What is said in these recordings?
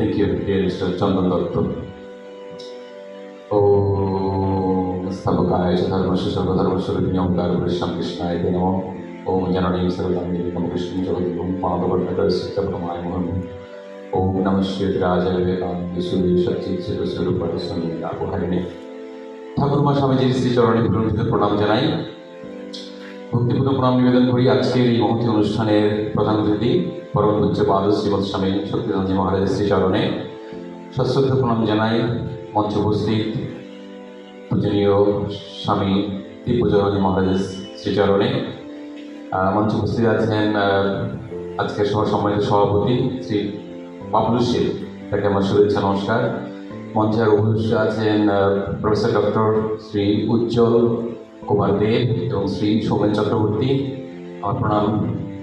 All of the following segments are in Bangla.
Thank you dear mister Chandan Dutta ও স্তবকায় ধর্মস্য সর্বধর্মস্বরূপিণীকার পরিশ্রাম কৃষ্ণায় তে নম ওম জননী সর্বদাম কৃষ্ণ জগদ্গুম পাদবট্টমায় মোহন ওম নম শ্রীরাজ বিবেকানন্দ সূর্য সচিত স্বরূপ স্বামী ঠাকুরমা স্বামীজির শ্রীচরণে ভূমিতে প্রণাম জানাই ভক্তিপূর্ণ প্রণাম নিবেদন করি আজকের এই মহতি অনুষ্ঠানের প্রধান অতিথি পরম পূজ্য পাদ শ্রীমৎ স্বামী সত্যনাথজি মহারাজের শ্রীচরণে সশ্রদ্ধ প্রণাম জানাই মঞ্চ উপস্থিত পূজনীয় স্বামী দিব্যজনী মহারাজের শ্রীচরণে। মঞ্চে উপস্থিত আছেন আজকের সভা সম্মানিত সভাপতি শ্রী বাবলু শেখ তাকে আমার শুভেচ্ছা, নমস্কার। মঞ্চে উপস্থিত আছেন প্রফেসর ডক্টর শ্রী উজ্জ্বল কুমার দেব এবং শ্রী সৌমেন চক্রবর্তী। আমার প্রণাম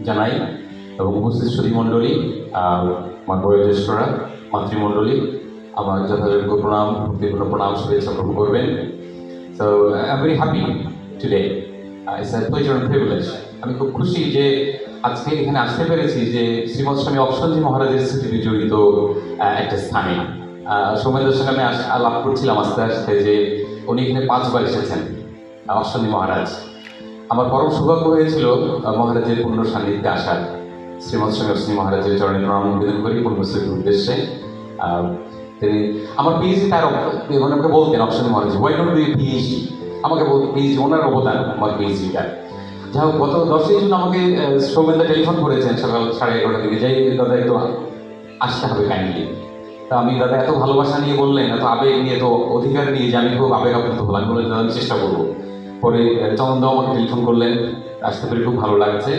জানাই। এবং উপস্থিত আর আমার বয়োজ্যেষ্ঠরা মাতৃমণ্ডলী আমার যথাযোগ্য প্রণাম ভক্তিপূর্ণ প্রণাম শুভেচ্ছা গ্রহণ করবেন। So I am very happy today it's a pleasure and privilege আমি খুব খুশি যে আজকে এখানে আসতে পেরেছি যে শ্রীমৎ স্বামী অপসঞ্জি মহারাজের স্মৃতি জড়িত একটা স্থানে। আহ, সৌমেন্দ্রের সঙ্গে আমি আলাপ করছিলাম আস্তে আস্তে যে উনি এখানে পাঁচবার এসেছেন অশ্বনী মহারাজ। আমার পরম সৌভাগ্য হয়েছিল মহারাজের পূর্ণ সান্নিধ্যে আসার। শ্রীমৎ স্বামী অশ্বনী মহারাজের চরণে প্রণাম নিবেদন করি পূর্ণশ্রীর উদ্দেশ্যে তিনি আমার পিএইচডি তার মানে আমাকে বলতেন অপশনী Maharaj why don't do PhD আমাকে বল পিএইচডি ওনার অবদান আমার পিএইচডিটা যাই হোক, গত দশই জুন আমাকে সৌমেন্দা টেলিফোন করেছেন সকাল সাড়ে এগারোটা দিকে। যাই দাদা, একটু আসতে হবে কাইন্ডলি তা আমি, দাদা, এত ভালোবাসা নিয়ে বললেন, এত আবেগ নিয়ে, এত অধিকার নিয়ে যে আমি খুব আবেগ আপ্লুত হলাম বললেন দাদা, আমি চেষ্টা করব। পরে চন্দন আমাকে টেলিফোন করলেন। আসতে পেরে খুব ভালো লাগছে।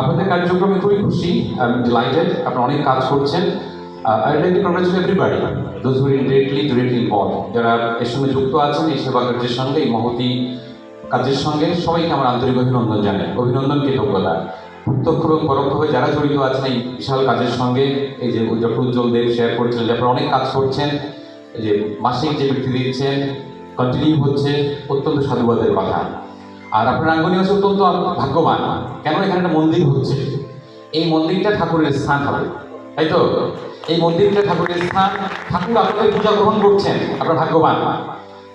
আপনাদের কার্যক্রমে খুবই খুশি। আমি ডিলাইটেড আপনারা অনেক কাজ করছেন। I like to congratulate everybody those who directly directly involve যারা এর সঙ্গে যুক্ত আছেন, এই সেবা কার্যের সঙ্গে, এই মহতি কাজের সঙ্গে, সবাইকে আমার আন্তরিক অভিনন্দন জানাই। অভিনন্দন কৃতজ্ঞতা। প্রত্যক্ষ এবং পরোক্ষভাবে যারা জড়িত আছেন, এই বিশাল কাজের সঙ্গে, এই যে ডক্টর উজ্জ্বল দেব শেয়ার করছিলেন যে আপনারা অনেক কাজ করছেন যে মাসিক যে বৃত্তি দিচ্ছেন কন্টিনিউ হচ্ছে, অত্যন্ত সাধুবাদের কথা। আর আপনার আঙ্গনি হচ্ছে অত্যন্ত ভাগ্যবান। কেন এখানে একটা মন্দির হচ্ছে? এই মন্দিরটা ঠাকুরের স্থান হবে। তাই তো? এই মন্দিরটা ঠাকুরের স্থান। ঠাকুর আপনাদের পূজা গ্রহণ করছেন, আপনার ভাগ্যবান।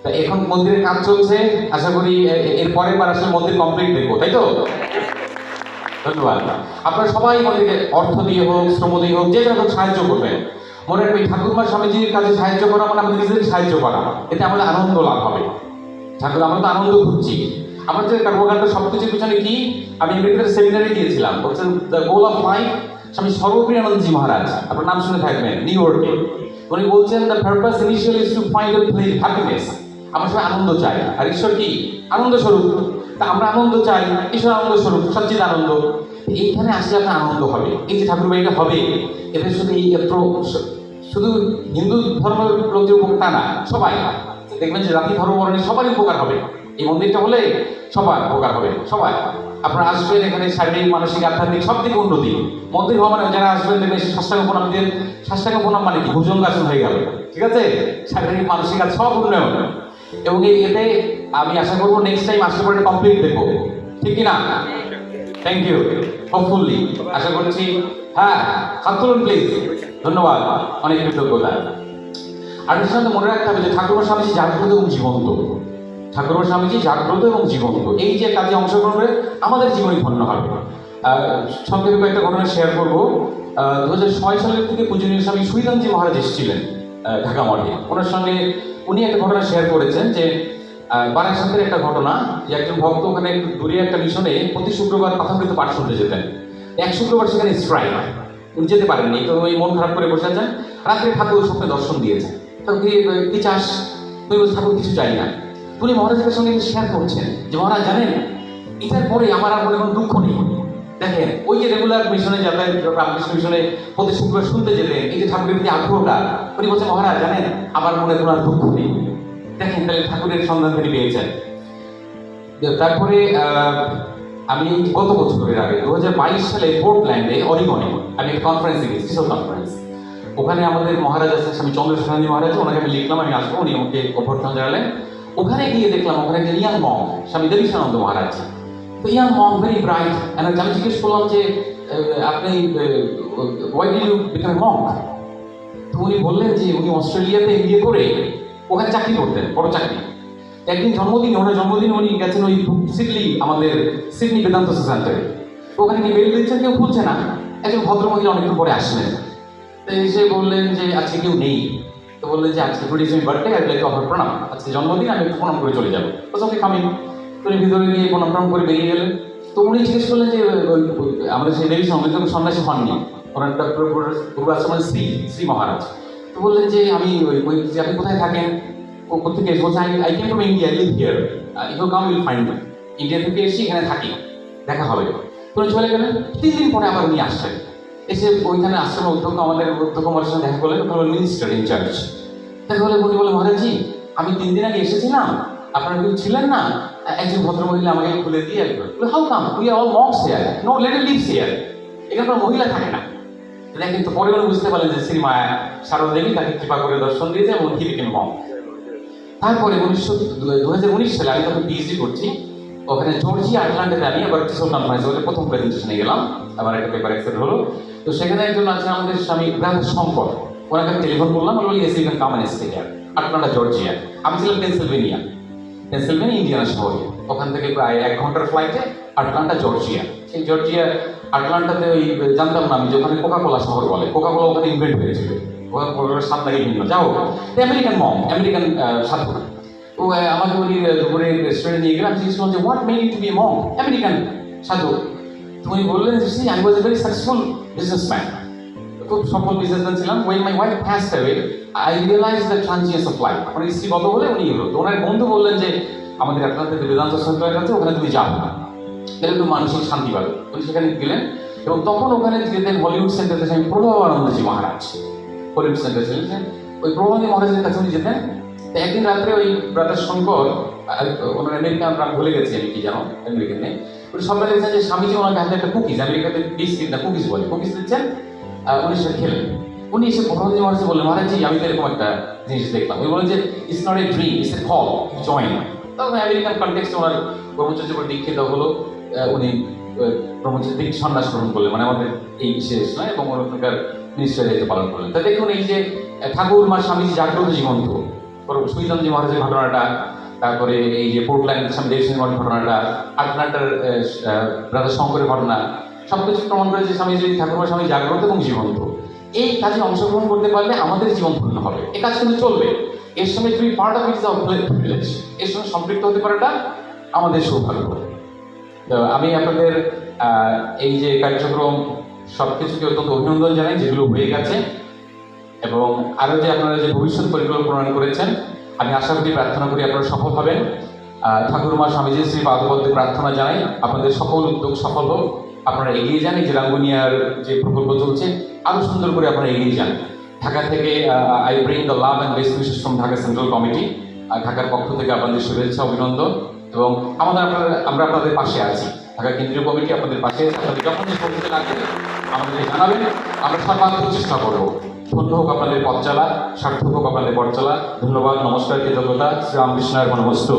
তা এখন মন্দিরের কাজ চলছে। আশা করি এর পরের বার আসলে মন্দির কমপ্লিট দেখব। তাই তো? ধন্যবাদ। আপনারা সবাই মন্দিরে অর্থ দিয়ে হোক, শ্রম দিয়ে হোক, যে যেন সাহায্য করবেন। মনে রাখবেন, ঠাকুরমা স্বামীজির কাছে সাহায্য করা মানে আমাদের নিজেদের সাহায্য করা। এতে আমাদের আনন্দ লাভ হবে। ঠাকুর, আমরা তো আনন্দ খুঁজছি। আমার যে কর্মকাণ্ড সব কিছুর পিছনে কি? আমি আমেরিকার সেমিনারে গিয়েছিলাম বলছেন দ্য গোল অফ লাইফ স্বামী সর্বপ্রিয়ানন্দজি মহারাজ, আপনার নাম শুনে থাকবেন নিউ ইয়র্কে উনি বলছেন the purpose initial is to find place happiness আমরা সবাই আনন্দ চাই আর ঈশ্বর কি? আনন্দ স্বরূপ। তা আমরা আনন্দ চাই, ঈশ্বর আনন্দ স্বরূপ সচ্চিত আনন্দ। এইখানে আসলে আপনার আনন্দ হবে। এই যে ঠাকুর বাড়িটা হবে এদের শুধু এই শুধু হিন্দু ধর্মের লোক যে উপকার না, সবাই। দেখবেন যে জাতি ধর্ম বর্ণে সবারই উপকার হবে। এই মন্দিরটা হলে সবার উপকার হবে সবাই আপনারা আসবেন এখানে শারীরিক, মানসিক, আধ্যাত্মিক, সব দিকে উন্নতি। মন্দির হওয়া মানে যারা আসবেন, দেখবেন সাষ্টাঙ্গ প্রণাম দিয়ে সাষ্টাঙ্গ প্রণাম মানে কি? ভুজঙ্গাসন হয়ে গেল। ঠিক আছে? শারীরিক, মানসিক আর সব উন্নয়ন। এবং এই এতে আমি আশা করব নেক্সট টাইম আসলে পরে কমপ্লিট দেখব। ঠিক কি না থ্যাংক ইউ হোপফুলি আশা করছি হ্যাঁ হাত তুলুন প্লিজ ধন্যবাদ। অনেক কৃতজ্ঞতা। আর মনে রাখতে হবে যে ঠাকুর স্বামীজি জাগ্রত এবং জীবন্ত। ঠাকুর স্বামীজি জাগ্রত এবং জীবন্ত। এই যে কাজে অংশগ্রহণ করে আমাদের জীবনই ধন্য হবে। সংক্ষেপে কয়েকটা ঘটনা শেয়ার করব। দু হাজার ছয় সালের থেকে পূজনীয় স্বামী সুইদানজি মহারাজ এসেছিলেন ঢাকা মঠে। ওনার সঙ্গে উনি একটা ঘটনা শেয়ার করেছেন যে আহ, বারাসাতের একটা ঘটনা যে একজন ভক্ত ওখানে দূরে একটা মিশনে প্রতি শুক্রবার কথামৃত পাঠ শুনতে যেতেন। এক শুক্রবার সেখানে স্ট্রাইক উনি যেতে পারেননি তো ওই মন খারাপ করে বসে আছেন। রাত্রে ঠাকুর স্বপ্নে দর্শন দিয়েছে তো কি চাস? তুই ঠাকুর কিছু চাই না। উনি মহারাজের সঙ্গে শেয়ার করছেন যে মহারাজ জানেন এটার পরে আমার আর মনে কোনো দুঃখ নেই। দেখেন, ওই যে রেগুলার মিশনে যাতায়াত রামকৃষ্ণ মিশনে প্রতি শুক্রবার শুনতে যেতেন এই যে ঠাকুরের প্রতি আগ্রহটা, উনি বলছেন, মহারাজ জানেন, আমার মনে কোনো আর দুঃখ নেই। দেখেন, তাহলে ঠাকুরের সন্ধান তিনি পেয়েছেন। তারপরে আমি গত বছরের আগে দু হাজার বাইশ সালে পোর্টল্যান্ডে, অরিগনে, আমি একটা কনফারেন্সে গেছি কিশোর কনফারেন্স ওখানে আমাদের মহারাজ আছেন, স্বামী চন্দ্রশেখরানী মহারাজ, ওনাকে আমি লিখলাম, আমি আসব, উনি আমাকে অভ্যর্থনা জানালেন। ওখানে গিয়ে দেখলাম, ওখানে একজন ইয়াং মং স্বামী দেবীশানন্দ মহারাজ। তো ইয়াং মং ভেরি ব্রাইট আমি জিজ্ঞেস করলাম যে আপনি why do you become monk তো উনি বললেন যে, উনি অস্ট্রেলিয়াতে এমবিএ করে ওখানে চাকরি করতেন, বড় চাকরি। একদিন জন্মদিনে, ওনার জন্মদিনে, উনি গেছেন ওই সিডলি, আমাদের সিডনি বেদান্ত সেন্টারে। ওখানে গিয়ে বেল দিচ্ছেন, কেউ খুলছে না। একজন ভদ্রমহিলা অনেকদিন পরে আসলেন। তো এসে বললেন যে, আজকে কেউ নেই। তো বললেন যে, আজকে today is birthday I like offer প্রণাম আজকে জন্মদিন, আমি একটু প্রণাম করে চলে যাব। তো ওকে তো উনি ভিতরে গিয়ে প্রণাম প্রণাম করে বেরিয়ে গেলেন। তো উনি জিজ্ঞেস করলেন যে আমাদের সেই দেবী যখন সন্ন্যাসী হননি। ওনার পূর্ব আশ্রমের শ্রী শ্রী মহারাজ। তো বললেন যে, আমি ওই যে আপনি কোথায় থাকেন? ও কোথেকে বলছে I came from India live here you come will find India থেকে এসে এখানে থাকি। দেখা হবে। তো চলে গেলেন। তিন দিন পরে আবার উনি আসলেন এসে ওইখানে আশ্রমের অধ্যক্ষ আমাদের অধ্যক্ষ মহারাজের সঙ্গে দেখা করলেন ওখানে মিনিস্টার ইনচার্জ। দেখা হলে উনি বলে মহারাজজি, আমি তিন দিন আগে এসেছিলাম, আপনারা কেউ ছিলেন না? একজন ভদ্রমহিলা আমাকে খুলে দিয়ে একবার how come we are all monks here no lady lives here এখানে কোনো মহিলা থাকে না। এটা কিন্তু পরে উনি বুঝতে পারলেন যে শ্রী মায়া শারদা দেবী তাকে কৃপা করে দর্শন দিয়েছে এবং হি বিকেম মম তারপরে উনিশশো দু হাজার উনিশ সালে আমি তখন পিএইচডি করছি। ওখানে জর্জিয়া আটলান্টাতে আমি আবার টিসল কনফারেন্স ওদের প্রথম প্রেজেন্টেশনে গেলাম আমার একটা পেপার অ্যাক্সেপ্ট হলো তো সেখানে একজন আছে আমাদের স্বামী ব্রাহ শঙ্কর ওনাকে আমি টেলিফোন করলাম বলি এসে এখানে কামান এসে আটলান্টা জর্জিয়া আমি ছিলাম পেনসিলভেনিয়া পেনসিলভেনিয়া ইন্ডিয়ানা শহরে। ওখান থেকে প্রায় এক ঘণ্টার ফ্লাইটে আটলান্টা জর্জিয়া সেই জর্জিয়া আটলান্টাতে ওই জানতাম না আমি যে ওখানে কোকাকোলা শহর বলে। কোকাকোলা ওখানে ইনভেন্ট হয়েছিল। কোকাকোলার স্বাদ লাগে ভিন্ন। যাও আমেরিকান মম আমেরিকান আহ, আমাকে উনি দুপুরে রেস্টুরেন্টে নিয়ে গেলাম। জিজ্ঞেস করলাম যে what made to be monk American সাধু। তো উনি বললেন যে see I was a very successful businessman খুব সফল বিজনেসম্যান ছিলাম। When my wife has away I realise the transience of life আমার স্ত্রী গত হলে উনি হলো তো ওনার বন্ধু বললেন যে, আমাদের আপনাদের বেদান্ত সেন্টারের কাছে ওখানে তুমি যাও। না তাহলে একটু মানসিক শান্তি পাবে। উনি সেখানে গেলেন এবং তখন ওখানে যেতেন হলিউড সেন্টারে স্বামী প্রভাবানন্দজি মহারাজ। হলিউড সেন্টারে ছিলেন। ওই প্রভাবানন্দ মহারাজের কাছে উনি যেতেন। একদিন রাত্রে ওই ব্রাদার শঙ্কর ওনার আমেরিকান নাম ভুলে গেছি আমি কি জানো, আমেরিকান নেই। উনি সবাই দেখছেন যে স্বামীজি ওনাকে হাতে একটা কুকিজ আমেরিকাতে বিস্কিট না কুকিজ বলে। কুকিজ দিচ্ছেন উনি সেটা খেলেন। উনি এসে প্রভাবতী মহারাজ বললেন মহারাজজি আমি তো এরকম একটা জিনিস দেখলাম। উনি বলেন যে it's not a dream it's a call join তখন আমেরিকান কনটেক্সটে ওনার ব্রহ্মচর্য করে দীক্ষিত হলো উনি ব্রহ্মচর্য দিক সন্ন্যাস গ্রহণ করলেন। মানে আমাদের এই বিশেষ নয়, এবং ওখানকার মিনিস্টার দায়িত্ব পালন করলেন। তা দেখুন এই যে ঠাকুর মা স্বামীজি জাগ্রত জীবন্ত। সুইতনজি মহারাজের ঘটনাটা, তারপরে এই যে পোর্টল্যান্ড স্বামী দেবসেন মঠের ঘটনাটা আটলান্টার রাজা শঙ্করের ঘটনা, সবকিছু প্রমাণ করে যে স্বামী যদি ঠাকুরমা, স্বামী জাগ্রত এবং জীবন্ত। এই কাজে অংশগ্রহণ করতে পারলে আমাদের জীবন পূর্ণ হবে। এ কাজ কিন্তু চলবে। এর সঙ্গে তুমি পার্ট অফ ইটস প্রিভিলেজ এর সঙ্গে সম্পৃক্ত হতে পারাটা আমাদের সৌভাগ্য। তো আমি আপনাদের এই যে কার্যক্রম সব কিছুকে অত্যন্ত অভিনন্দন জানাই, যেগুলো হয়ে গেছে। এবং আরও যে আপনারা যে ভবিষ্যৎ পরিকল্পনা প্রণয়ন করেছেন, আমি আশা করি প্রার্থনা করি আপনারা সফল হবেন। ঠাকুরমা স্বামীজি শ্রী পাদপদ্মে প্রার্থনা জানাই। আপনাদের সকল উদ্যোগ সফল হোক। আপনারা এগিয়ে যান, এই যে রাঙ্গুনিয়ার যে প্রকল্প চলছে, আরও সুন্দর করে আপনারা এগিয়ে যান। ঢাকা থেকে I bring the love and best wishes from Dhaka central committee ঢাকার পক্ষ থেকে আপনাদের শুভেচ্ছা, অভিনন্দন এবং আমাদের আপনারা আমরা আপনাদের পাশে আছি। ঢাকা কেন্দ্রীয় কমিটি আপনাদের পাশে আছে। আপনাদের যখন লাগবে, আমাদেরকে জানাবেন। আমরা সর্বাত্মক চেষ্টা করব। ধন্য হোক আপনাদের পথ চালা, সার্থক হোক আপনাদের পথ চালা। ধন্যবাদ, নমস্কার, কৃতজ্ঞতা শ্রীরামকৃষ্ণের মনোবস্তু